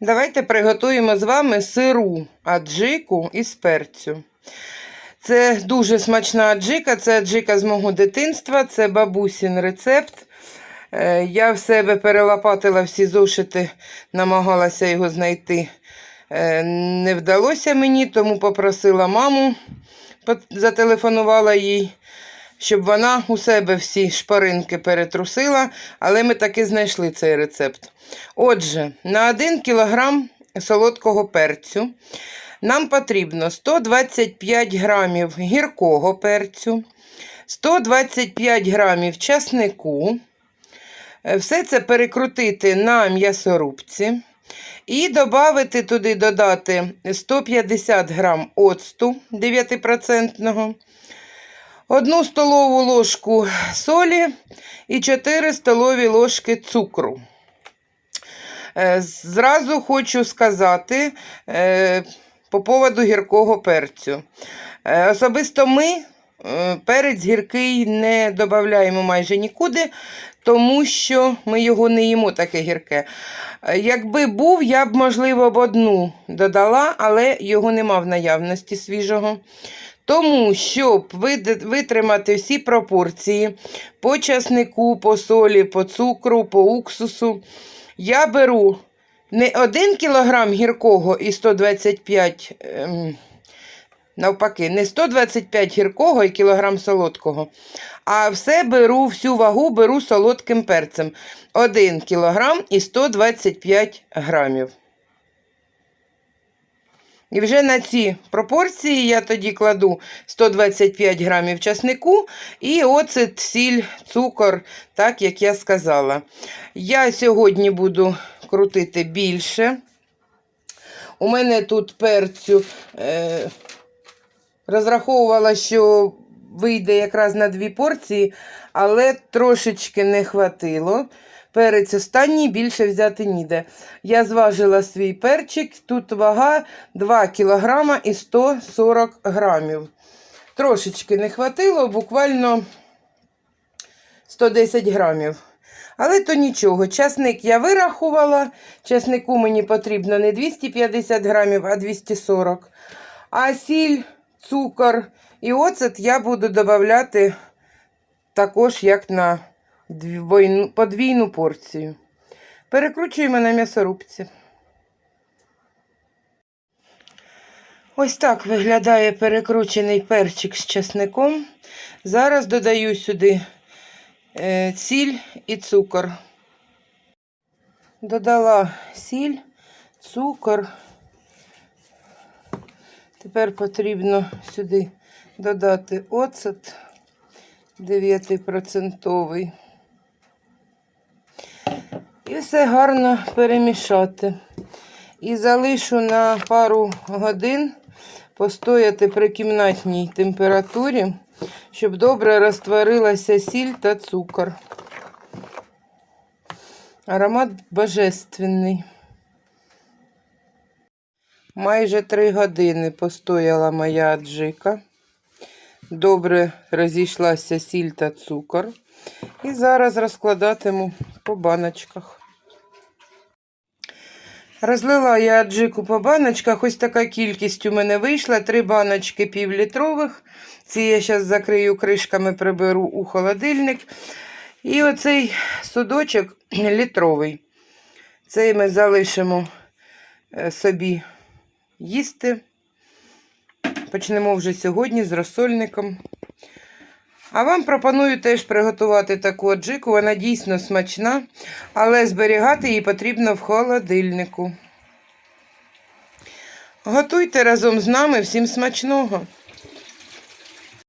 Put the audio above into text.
Давайте приготуємо з вами сиру аджику із перцю. Це дуже смачна аджика, це аджика з мого дитинства, це бабусін рецепт. Е, Я в себе перелопатила всі зошити, намагалася його знайти. Е, Не вдалося мені, тому попросила маму, зателефонувала їй, щоб вона у себе всі шпаринки перетрусила, але ми таки знайшли цей рецепт. Отже, на 1 кг солодкого перцю нам потрібно 125 грамів гіркого перцю, 125 грамів часнику. Е, Все це перекрутити на м'ясорубці. І додати туди додати 150 грам оцту 9%, одну столову ложку солі і 4 столові ложки цукру. Е, Зразу хочу сказати е, по поводу гіркого перцю. Е, Особисто ми перець гіркий не додаємо майже нікуди, тому що ми його не їмо таке гірке. Якби був, я б, можливо, б одну додала, але його нема в наявності свіжого. Тому, щоб витримати всі пропорції по часнику, по солі, по цукру, по уксусу, я беру не 1 кг гіркого і 125, ем, навпаки, не 125 гіркого і кілограм солодкого, а все беру, всю вагу беру солодким перцем. 1 кг і 125 грамів. І вже на ці пропорції я тоді кладу 125 грамів часнику і оцет, сіль, цукор, так як я сказала. Я сьогодні буду крутити більше. У мене тут перцю е, розраховувала, що вийде якраз на дві порції, але трошечки не хватило. Перець останній більше взяти ніде. Я зважила свій перчик, тут вага 2 кг і 140 грамів. Трошечки не хватило, буквально 110 грамів. Але то нічого, часник я вирахувала. Часнику мені потрібно не 250 грамів, а 240. А сіль, цукор і оцет я буду додавати також як на подвійну порцію. Перекручуємо на м'ясорубці. Ось так виглядає перекручений перчик з часником. Зараз додаю сюди е, сіль і цукор. Додала сіль, цукор. Тепер потрібно сюди додати оцет 9%. І все гарно перемішати. І залишу на пару годин постояти при кімнатній температурі, щоб добре розтворилася сіль та цукор. Аромат божественний. Майже три години постояла моя аджика. Добре розійшлася сіль та цукор. І зараз розкладатиму по баночках. Розлила я аджику по баночках. Ось така кількість у мене вийшла. Три баночки півлітрових. Ці я зараз закрию кришками, приберу у холодильник. І оцей судочок літровий. Цей ми залишимо е, собі їсти. Почнемо вже сьогодні з розсольником. А вам пропоную теж приготувати таку аджику. Вона дійсно смачна, але зберігати її потрібно в холодильнику. Готуйте разом з нами всім смачного!